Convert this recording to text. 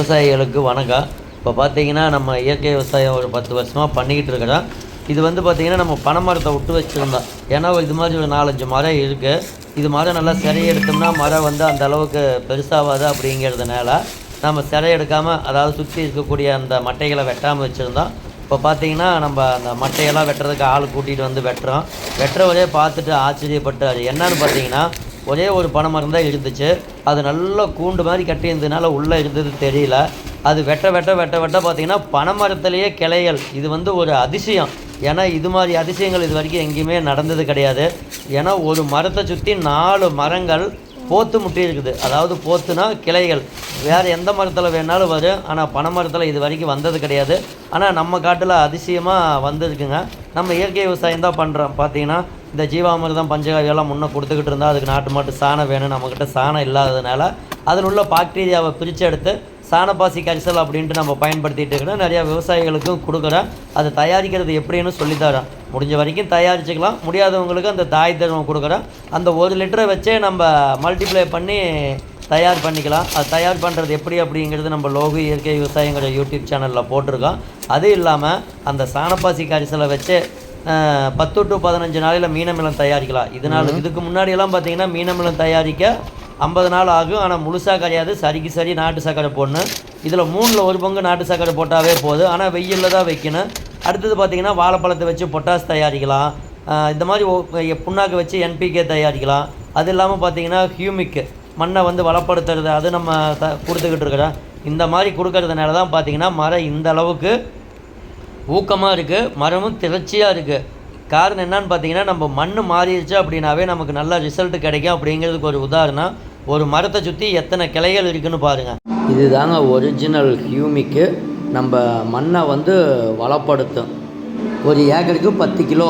விவசாயிகளுக்கு வணக்கம். இப்போ பார்த்தீங்கன்னா நம்ம இயற்கை விவசாயம் ஒரு பத்து வருஷமாக பண்ணிக்கிட்டு இருக்கிறோம். இது வந்து பார்த்திங்கன்னா நம்ம பனை மரத்தை விட்டு வச்சுருந்தோம். ஏன்னா இது மாதிரி ஒரு நாலஞ்சு மரம் இருக்குது இது மரம் நல்லா சிறை எடுத்தோம்னா மரம் வந்து அந்த அளவுக்கு பெருசாகாது அப்படிங்கிறதுனால நம்ம சிறை எடுக்காமல் அதாவது சுற்றி இருக்கக்கூடிய அந்த மட்டைகளை வெட்டாமல் வச்சுருந்தோம். இப்போ பார்த்தீங்கன்னா நம்ம அந்த மட்டையெல்லாம் வெட்டுறதுக்கு ஆள் கூட்டிகிட்டு வந்து வெட்டுறோம். வெட்டுறவரே பார்த்துட்டு ஆச்சரியப்பட்டு அது என்னன்னு பார்த்தீங்கன்னா ஒரே ஒரு பனை மரம் தான் இருந்துச்சு. அது நல்லா கூண்டு மாதிரி கட்டியிருந்ததுனால உள்ளே இருந்தது தெரியல. அது வெட்ட வெட்ட வெட்ட வெட்ட பார்த்தீங்கன்னா பனை மரத்துலேயே கிளைகள். இது வந்து ஒரு அதிசயம். ஏன்னா இது மாதிரி அதிசயங்கள் இது வரைக்கும் எங்கேயுமே நடந்தது கிடையாது. ஏன்னா ஒரு மரத்தை சுற்றி நாலு மரங்கள் போத்து முட்டி இருக்குது. அதாவது போத்துனா கிளைகள். வேறு எந்த மரத்தில் வேணாலும் வரும். ஆனால் பனை மரத்தில் இது வரைக்கும் வந்தது கிடையாது. ஆனால் நம்ம காட்டில் அதிசயமாக வந்திருக்குங்க. நம்ம இயற்கை விவசாயம் தான் பண்ணுறோம் பார்த்தீங்கன்னா இந்த ஜீவாமிர்தம் பஞ்சகாவியெல்லாம் முன்னே கொடுத்துக்கிட்டு இருந்தால் அதுக்கு நாட்டு மாட்டு சாணம் வேணும் நம்மக்கிட்ட சாணம் இல்லாததுனால அதில் உள்ள பாக்டீரியாவை பிரித்து எடுத்து சாணப்பாசி கரிசல் அப்படின்ட்டு நம்ம பயன்படுத்திகிட்டு இருக்கிறோம் நிறையா விவசாயிகளுக்கும் கொடுக்குறோம். அதை தயாரிக்கிறது எப்படின்னு சொல்லித்தரோம். முடிஞ்ச வரைக்கும் தயாரிச்சுக்கலாம். முடியாதவங்களுக்கு அந்த தாய் தர்மம் கொடுக்குறோம். அந்த ஒரு லிட்டரை வச்சே நம்ம மல்டிப்ளை பண்ணி தயார் பண்ணிக்கலாம். அது தயார் பண்ணுறது எப்படி அப்படிங்கிறது நம்ம லோகு இயற்கை விவசாயங்கிற யூடியூப் சேனலில் போட்டிருக்கோம். அது இல்லாமல் அந்த சாணப்பாசி கரிசலை வச்சு பத்து டு பதினஞ்சு நாளையில் மீனமிலம் தயாரிக்கலாம். இதனால் இதுக்கு முன்னாடியெல்லாம் பார்த்தீங்கன்னா மீனமிலம் தயாரிக்க ஐம்பது நாள் ஆகும். ஆனால் முழுசாக கிடையாது. சரிக்கு சரி நாட்டு சர்க்கரை போடணும். இதில் மூணில் ஒரு பங்கு நாட்டு சர்க்கரை போட்டாவே போதும். ஆனால் வெயிலில் தான் வைக்கணும். அடுத்தது பார்த்தீங்கன்னா வாழைப்பழத்தை வச்சு பொட்டாஸ் தயாரிக்கலாம். இந்த மாதிரி புண்ணாக்கு வச்சு என்பிகே தயாரிக்கலாம். அது இல்லாமல் பார்த்தீங்கன்னா ஹியூமிக் மண்ணை வந்து வளப்படுத்துறது அது நம்ம த கொடுத்துக்கிட்டு இருக்கிறோம் இந்த மாதிரி கொடுக்கறதுனால தான் பார்த்தீங்கன்னா மரம் இந்த அளவுக்கு ஊக்கமாக இருக்குது மரமும் திரட்சியாக இருக்குது காரணம் என்னன்னு பார்த்தீங்கன்னா நம்ம மண் மாறிடுச்சு அப்படின்னாவே நமக்கு நல்ல ரிசல்ட் கிடைக்கும் அப்படிங்கிறதுக்கு ஒரு உதாரணம். ஒரு மரத்தை சுற்றி எத்தனை கிளைகள் இருக்குன்னு பாருங்கள் இதுதாங்க ஒரிஜினல் ஹியூமிக்கு நம்ம மண்ணை வந்து வளப்படுத்தும். ஒரு ஏக்கருக்கு பத்து கிலோ.